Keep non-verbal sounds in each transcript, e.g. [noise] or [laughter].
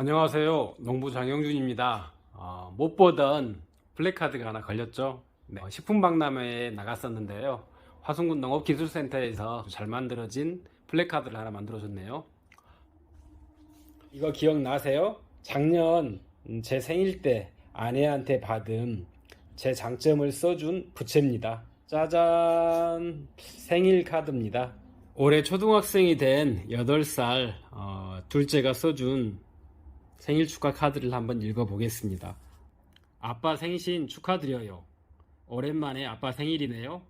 안녕하세요. 농부 장영준입니다. 어, 못 보던 블랙카드가 하나 걸렸죠. 네, 어, 식품박람회에 나갔었는데요. 화순군 농업기술센터에서 잘 만들어진 블랙카드를 하나 만들어줬네요. 이거 기억나세요? 작년 음, 제 생일 때 아내한테 받은 제 장점을 써준 부채입니다. 짜잔! 생일 카드입니다. 올해 초등학생이 된 8살 어, 둘째가 써준 생일 축하 카드를 한번 읽어보겠습니다. 아빠 생신 축하드려요. 오랜만에 아빠 생일이네요.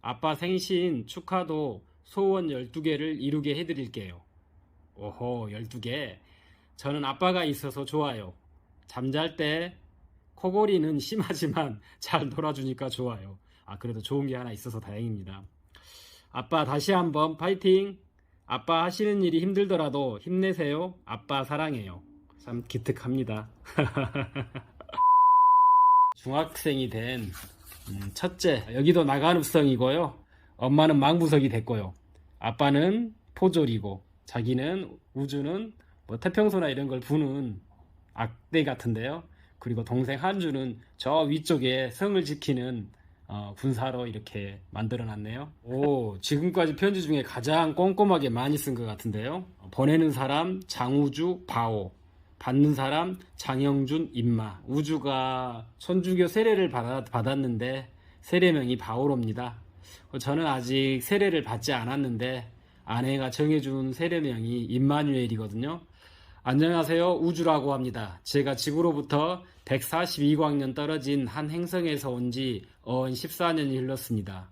아빠 생신 축하도 소원 12개를 이루게 해드릴게요. 오호, 12개. 저는 아빠가 있어서 좋아요. 잠잘 때 코골이는 심하지만 [laughs] 잘 놀아주니까 좋아요. 아, 그래도 좋은 게 하나 있어서 다행입니다. 아빠 다시 한번 파이팅! 아빠 하시는 일이 힘들더라도 힘내세요. 아빠 사랑해요. 참 기특합니다. [laughs] 중학생이 된 음, 첫째 여기도 나간읍성이고요. 엄마는 망부석이 됐고요. 아빠는 포졸이고 자기는 우주는 뭐 태평소나 이런 걸 부는 악대 같은데요. 그리고 동생 한주는 저 위쪽에 성을 지키는 어, 군사로 이렇게 만들어 놨네요. 오, 지금까지 편지 중에 가장 꼼꼼하게 많이 쓴 것 같은데요. 보내는 사람 장우주 바오, 받는 사람 장영준 임마. 우주가 천주교 세례를 받았, 받았는데 세례명이 바오로입니다. 저는 아직 세례를 받지 않았는데 아내가 정해준 세례명이 임마누엘이거든요. 안녕하세요. 우주라고 합니다. 제가 지구로부터 142광년 떨어진 한 행성에서 온 지 어언 14년이 흘렀습니다.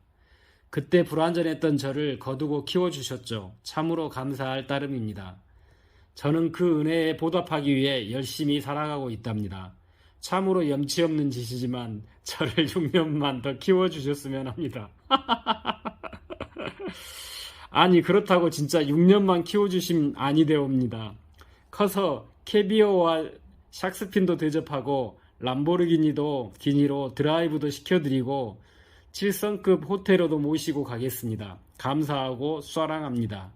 그때 불완전했던 저를 거두고 키워주셨죠. 참으로 감사할 따름입니다. 저는 그 은혜에 보답하기 위해 열심히 살아가고 있답니다. 참으로 염치 없는 짓이지만 저를 [laughs] 6년만 더 키워주셨으면 합니다. [laughs] 아니 그렇다고 진짜 6년만 키워주심 아니 되옵니다. 커서 캐비어와 샥스핀도 대접하고 람보르기니도 기니로 드라이브도 시켜드리고 7성급 호텔로도 모시고 가겠습니다. 감사하고 사랑합니다.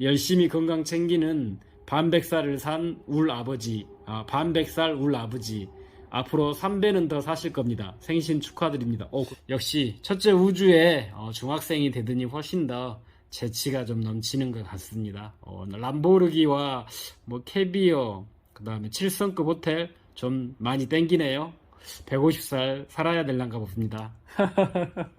열심히 건강 챙기는 반백살을 산 울 아버지, 아, 반백살 울 아버지. 앞으로 3배는 더 사실 겁니다. 생신 축하드립니다. 오, 역시 첫째 우주에 어, 중학생이 되더니 훨씬 더 재치가 좀 넘치는 것 같습니다. 어, 람보르기와 뭐 캐비어, 그 다음에 7성급 호텔 좀 많이 땡기네요. 150살 살아야 될란가 봅니다. [laughs]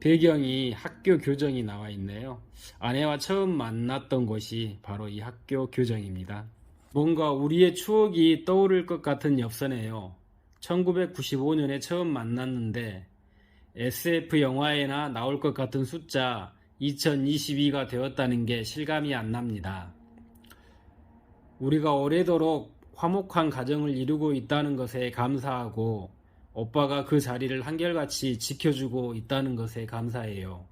배경이 학교 교정이 나와 있네요. 아내와 처음 만났던 곳이 바로 이 학교 교정입니다. 뭔가 우리의 추억이 떠오를 것 같은 엽서네요. 1995년에 처음 만났는데 SF 영화에나 나올 것 같은 숫자 2022가 되었다는 게 실감이 안 납니다. 우리가 오래도록 화목한 가정을 이루고 있다는 것에 감사하고 오빠가 그 자리를 한결같이 지켜주고 있다는 것에 감사해요.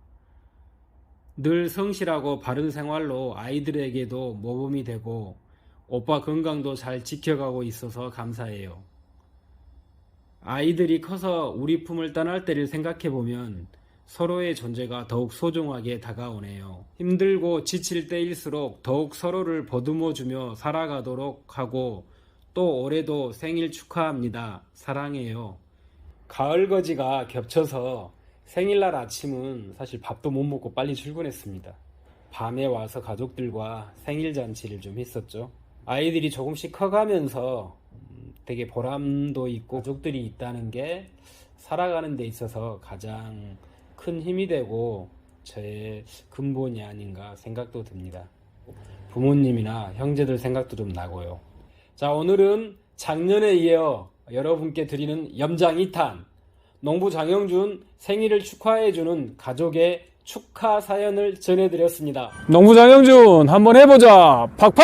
늘 성실하고 바른 생활로 아이들에게도 모범이 되고 오빠 건강도 잘 지켜가고 있어서 감사해요. 아이들이 커서 우리 품을 떠날 때를 생각해보면 서로의 존재가 더욱 소중하게 다가오네요. 힘들고 지칠 때일수록 더욱 서로를 보듬어주며 살아가도록 하고 또 올해도 생일 축하합니다. 사랑해요. 가을 거지가 겹쳐서 생일날 아침은 사실 밥도 못 먹고 빨리 출근했습니다. 밤에 와서 가족들과 생일 잔치를 좀 했었죠. 아이들이 조금씩 커가면서 음, 되게 보람도 있고 가족들이 있다는 게 살아가는 데 있어서 가장 큰 힘이 되고 저의 근본이 아닌가 생각도 듭니다. 부모님이나 형제들 생각도 좀 나고요. 자, 오늘은 작년에 이어 여러분께 드리는 염장 2탄 농부 장영준 생일을 축하해주는 가족의 축하 사연을 전해드렸습니다. 농부 장영준 한번 해보자. 팍팍!